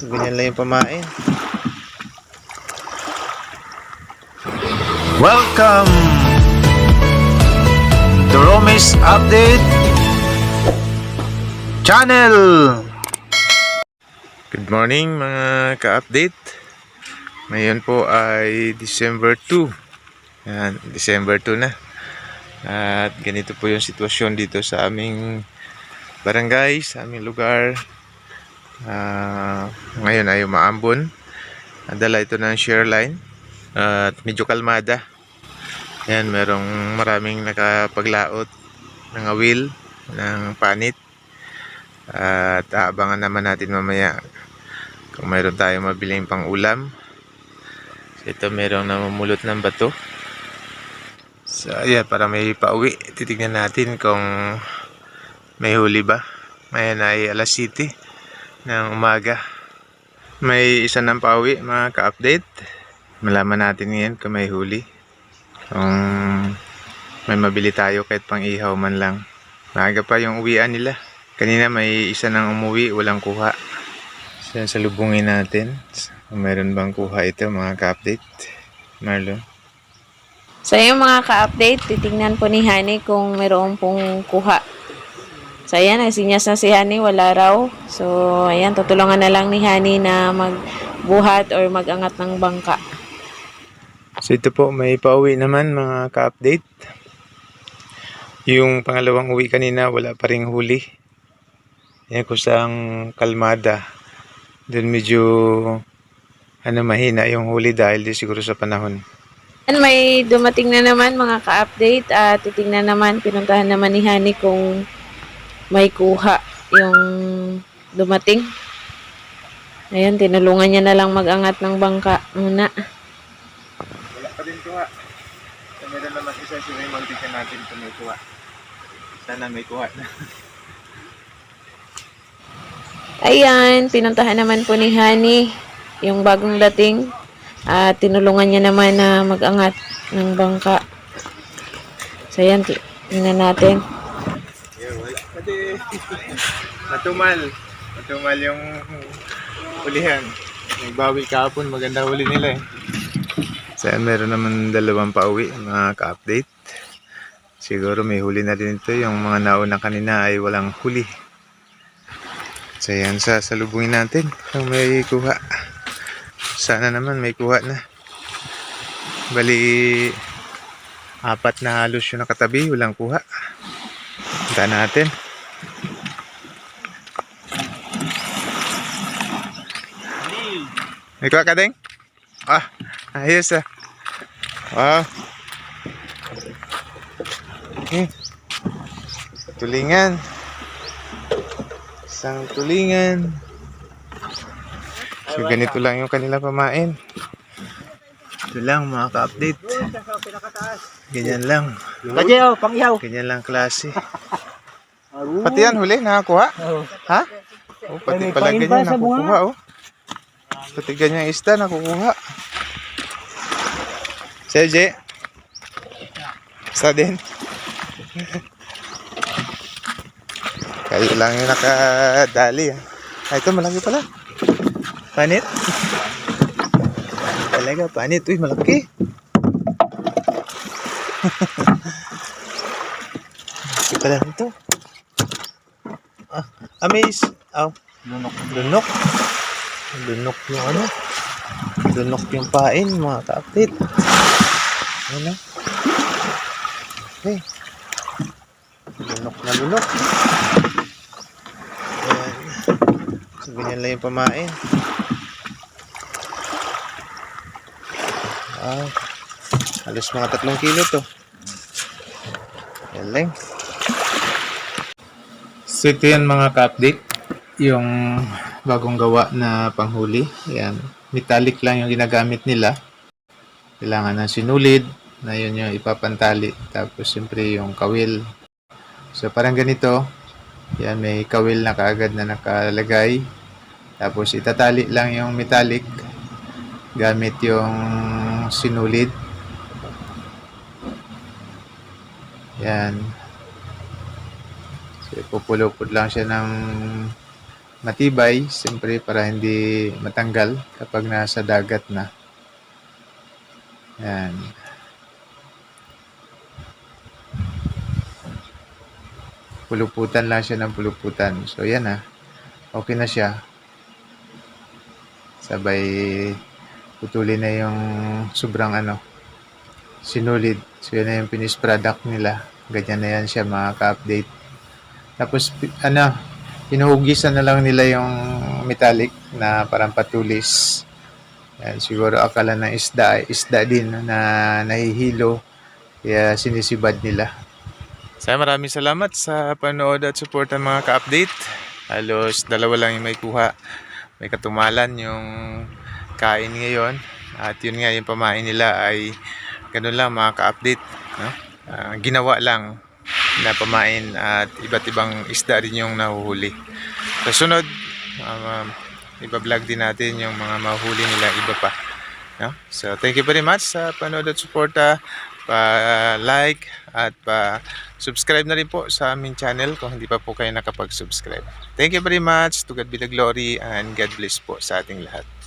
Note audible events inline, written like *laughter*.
So, ganyan lang yung pamain. Welcome to Romis Update Channel! Good morning mga ka-update. Ngayon po ay December 2. Yan, December 2 na. At ganito po yung sitwasyon dito sa aming barangay, sa aming lugar. Ah, ngayon ay umaambon. Nadala ito ng share line. At medyo kalmada. Yan, merong maraming nakapaglaot ng awil, ng panit. At aabangan naman natin mamaya kung mayroon tayong mabiling pang ulam. Ito merong namumulot ng bato. So, ayan, para may pauwi. Titignan natin kung may huli ba. Ngayon ay alas 7 ng umaga. May isa ng pauwi, mga ka-update. Malaman natin ngayon kung may huli. Kung may mabili tayo kahit pang ihaw man lang. Maaga pa yung uwian nila. Kanina may isa nang umuwi, walang kuha. So, salubungin natin. Kung meron bang kuha ito, mga ka-update. Marlon. So yung mga ka-update, titingnan po ni Hani kung mayroon pong kuha. So ayan, nagsinyas na si Hani, wala raw. So ayan, tutulungan na lang ni Hani na magbuhat or magangat ng bangka. So ito po, may pauwi naman mga ka-update. Yung pangalawang uwi kanina, wala pa ring huli. Yan kusang kalmada. Doon medyo ano mahina yung huli dahil di siguro sa panahon. And may dumating na naman mga ka-update at titingnan naman, pinuntahan naman ni Hani kung may kuha yung dumating. Ayun, tinulungan niya na lang magangat ng bangka muna. Wala pa din kuha. So, meron naman isa si Raymond, tignan natin kung may kuha. Sana may kuha na. *laughs* Ayan, pinuntahan naman po ni Hani yung bagong dating at tinulungan niya naman na magangat ng bangka. So ayan, ti- tingnan natin. *laughs* Matumal. Matumal yung hulihan. Nagbawi kahapon, maganda huli nila eh. So, meron naman dalawang pauwi, mga ka-update. Siguro may huli na din ito. Yung mga nauna kanina ay walang huli. So, ayan, sasalubungin natin kung may kuha. Sana naman may kuha na. Bali, apat na halos yung nakatabi, walang kuha. Punta natin. Kuha ka ding? Ah, ayos ah. Wow. Okay. Tulingan. Isang tulingan. So, ganito lang yung kanila pamain. Ito lang mga ka-update. Ganyan lang. Lagi oh, pang ihaw. Ganyan lang klase. *laughs* Pati yan huli, nakakuha? Ha? Oh, pati pala ganyan, nakukuha oh. Pati ganyan isda, nakukuha. Serge. Isa din. *laughs* Kayo lang yung nakadali. ah. Ah, ito malaki pala. Panit. *laughs* Talaga, panit. Uy, malaki. *laughs* Malaki pala nito. Ah, amaze. Oh, Lunok. lunok. Lunok yung ano. Lunok yung pain, mga ka-update. Ano? Okay. Lunok na lunok. Ayan. So, ganyan lang yung pamain. Ah, halos mga tatlong kilo to. Yan lang. So ito yan mga ka-update. Yung bagong gawa na panghuli. Yan. Metallic lang yung ginagamit nila. Kailangan ng sinulid na yun yung ipapantali. Tapos siyempre yung kawil. So parang ganito. Yan may kawil na kaagad na nakalagay. Tapos itatali lang yung metallic gamit yung sinulid. Yan. So, ipupulupod lang siya ng matibay, siyempre para hindi matanggal kapag nasa dagat na. Yan. Puluputan lang siya ng puluputan. So yan na. Okay na siya. Sabay putulin na yung sobrang ano sinulid. So yan na yung finished product nila. Ganyan na yan siya mga ka-update. Tapos ano, hinuhugisan na lang nila yung metallic na parang patulis. Yan, siguro akala ng isda, isda din na nahihilo. Kaya sinisibad nila. Saya maraming salamat sa panood at support ng mga ka-update. Halos dalawa lang yung may kuha. May katumalan yung kain ngayon. At yun nga yung pamain nila ay ganun lang mga ka-update. No? Ah, ginawa lang na pamain at iba't ibang isda rin yung nahuhuli. Sa sunod, um, um, iba-vlog din natin yung mga mahuhuli nila iba pa. No? So, thank you very much sa panood at suporta. Pa-like at pa-subscribe na rin po sa aming channel kung hindi pa po kayo nakapag-subscribe. Thank you very much. To God be the glory and God bless po sa ating lahat.